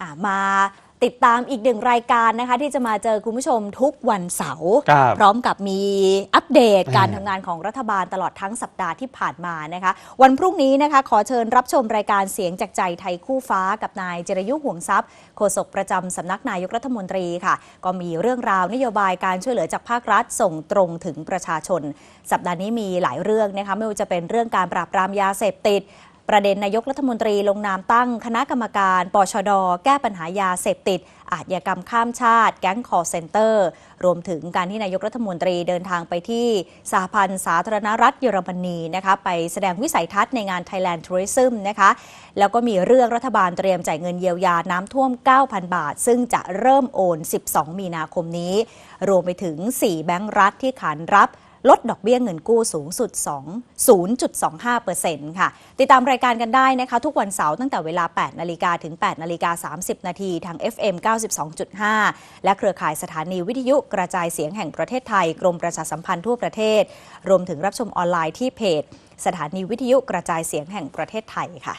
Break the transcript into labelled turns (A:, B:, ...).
A: อ่ามาติดตามอีกหนึ่งรายการนะคะ ที่จะมาเจอคุณผู้ชมทุกวันเสาร์
B: ครับ
A: พร้อมกับมีอัปเดตการ
B: อ่า
A: ทำงานของรัฐบาลตลอดทั้งสัปดาห์ที่ผ่านมานะคะ วันพรุ่งนี้นะคะขอเชิญรับชมรายการเสียงจากใจไทยคู่ฟ้ากับนายเจรยุห่วงทรัพย์โฆษกประจำสำนักนายกรัฐมนตรีค่ะ ก็มีเรื่องราวนโยบายการช่วยเหลือจากภาครัฐส่งตรงถึงประชาชน สัปดาห์นี้มีหลายเรื่องนะคะไม่ว่าจะเป็นเรื่องการปราบปรามยาเสพติด ประเด็นนายกรัฐมนตรีลงนามตั้งคณะกรรมการปชด แก้ปัญหายาเสพติด อาชญากรรมข้ามชาติ แก๊งคอร์เซนเตอร์ รวมถึงการที่นายกรัฐมนตรีเดินทางไปที่สหพันธ์สาธารณรัฐเยอรมนีนะคะไปแสดงวิสัยทัศน์ในงาน Thailand Tourism นะคะแล้วก็มีเรื่องรัฐบาลเตรียมจ่ายเงินเยียวยาน้ำท่วม 9,000 บาท ซึ่งจะเริ่มโอน 12 มีนาคมนี้ รวมไปถึง 4 แบงก์รัฐที่ขานรับ ลดดอกเบี้ยเงินกู้สูงสุด2 0.25%ค่ะ ติดตามรายการกันได้นะคะ ทุกวันเสาร์ตั้งแต่เวลา 8 นาฬิกาถึง 8 นาฬิกา 30 นาทีทาง FM 92.5 และเครือข่ายสถานีวิทยุกระจายเสียงแห่งประเทศไทย กรมประชาสัมพันธ์ทั่วประเทศ รวมถึงรับชมออนไลน์ที่เพจ สถานีวิทยุกระจายเสียงแห่งประเทศไทยค่ะ